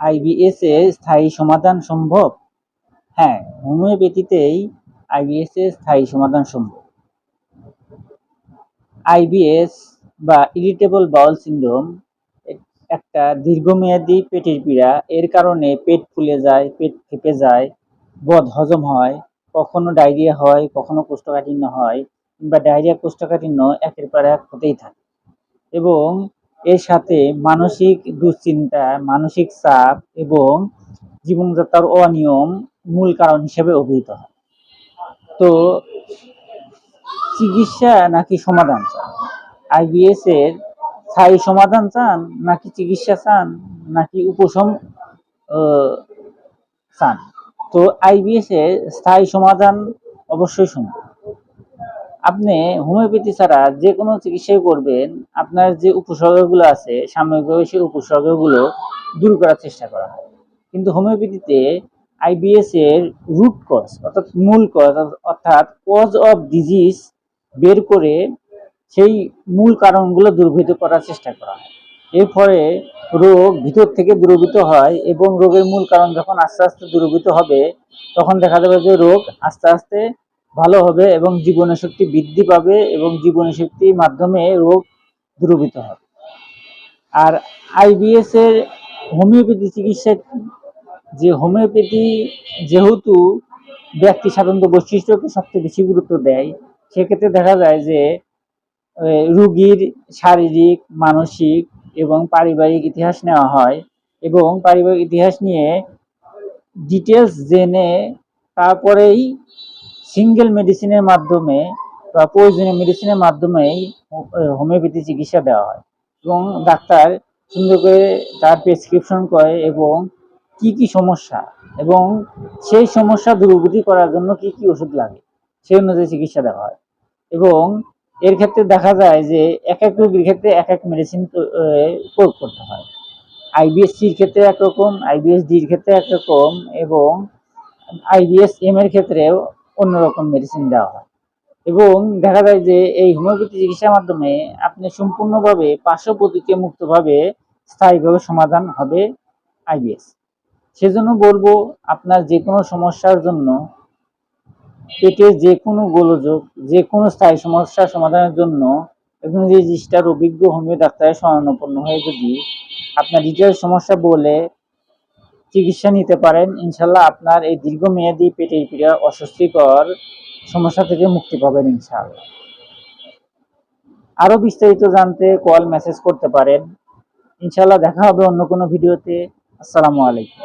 IBS এ স্থায়ী সমাধান সম্ভব? হ্যাঁ হোমিওপ্যাথিতেই আইবিএস এর স্থায়ী সমাধান সম্ভব। আইবিএস বা ইরিটেবল বাউল সিনড্রোম একটা দীর্ঘমেয়াদী পেটের পীড়া। এর কারণে পেট ফুলে যায়, পেট ফেপে যায়, বদ হজম হয়, কখনো ডায়রিয়া হয়, কখনো কোষ্ঠকাঠিন্য হয়, কিংবা ডায়রিয়া, কোষ্ঠকাঠিন্য একের পর এক হতেই থাকে। এবং এর সাথে মানসিক দুশ্চিন্তা, মানসিক চাপ এবং জীবনযাত্রার অনিয়ম মূল কারণ হিসেবে অভিহিত হয়। তো চিকিৎসা নাকি সমাধান চান? আইবিএস এর স্থায়ী সমাধান চান নাকি চিকিৎসা চান নাকি উপশম চান? তো আইবিএস এর স্থায়ী সমাধান অবশ্যই সম্ভব আপনি হোমিওপ্যাথি ছাড়া যে কোনো চিকিৎসাই করবেন, আপনার যে উপসর্গগুলো আছে, সাময়িকভাবে সেই উপসর্গগুলো দূর করার চেষ্টা করা হয়। কিন্তু হোমিওপ্যাথিতে আইবিএস এর রুট কজ অর্থাৎ মূল কজ অর্থাৎ কজ অফ ডিজিজ বের করে সেই মূল কারণগুলো দূরীভূত করার চেষ্টা করা হয়। এর ফলে রোগ ভিতর থেকে দূরীভূত হয় এবং রোগের মূল কারণ যখন আস্তে আস্তে দূরীভূত হবে, তখন দেখা যাবে যে রোগ আস্তে আস্তে ভালো হবে এবং জীবনী শক্তি বৃদ্ধি পাবে এবং জীবনী শক্তির মাধ্যমে রোগ দূরীভূত হবে। আর আইবিএস এর হোমিওপ্যাথি চিকিৎসা যে হোমিওপ্যাথি যেহেতু ব্যক্তি সাধারণত বৈশিষ্ট্যকে সবচেয়ে বেশি গুরুত্ব দেয়, সেক্ষেত্রে দেখা যায় যে রুগীর শারীরিক, মানসিক এবং পারিবারিক ইতিহাস নেওয়া হয় এবং পারিবারিক ইতিহাস নিয়ে ডিটেলস জেনে তারপরেই সিঙ্গেল মেডিসিনের মাধ্যমে বা প্রয়োজনীয় মেডিসিনের মাধ্যমেই হোমিওপ্যাথি চিকিৎসা দেওয়া হয়। এবং ডাক্তার সুন্দর করে তার প্রেসক্রিপশন করে এবং কি কি সমস্যা এবং সেই সমস্যা দূরীভূতি করার জন্য কি কি ওষুধ লাগে, সেই অনুযায়ী চিকিৎসা দেওয়া হয়। এবং এর ক্ষেত্রে দেখা যায় যে এক এক রোগীর ক্ষেত্রে এক এক মেডিসিন প্রয়োগ করতে হয়। আইবিএস সির ক্ষেত্রে একরকম আইবিএস ডির ক্ষেত্রে একরকম এবং আইবিএস এম এর ক্ষেত্রেও অন্যরকম মেডিসিন দেওয়া হয়। এবং দেখা যায় যে এই হোমিওপ্যাথি চিকিৎসার মাধ্যমে আপনি সম্পূর্ণভাবে পার্শ্ব প্রতিক্রিয়া মুক্তভাবে স্থায়ীভাবে সমাধান হবে আইবিএস সেজন্য বলব আপনার যে কোনো সমস্যার জন্য পেটের যে কোনো গোলযোগ যে কোনো স্থায়ী সমস্যার সমাধানের জন্য যে রেজিস্টার অভিজ্ঞ হোমিও ডাক্তারের শরণাপন্ন হয়ে যদি আপনার ডিটেলস সমস্যা বলে চিকিৎসা নিতে পারেন, ইনশাল্লাহ আপনার এই দীর্ঘমেয়াদী পেটের পীড়া, অস্বস্তিকর সমস্যা থেকে মুক্তি পাবেন ইনশাল্লাহ আরও বিস্তারিত জানতে কল মেসেজ করতে পারেন। ইনশাল্লাহ দেখা হবে অন্য কোনো ভিডিওতে। আসসালামু আলাইকুম।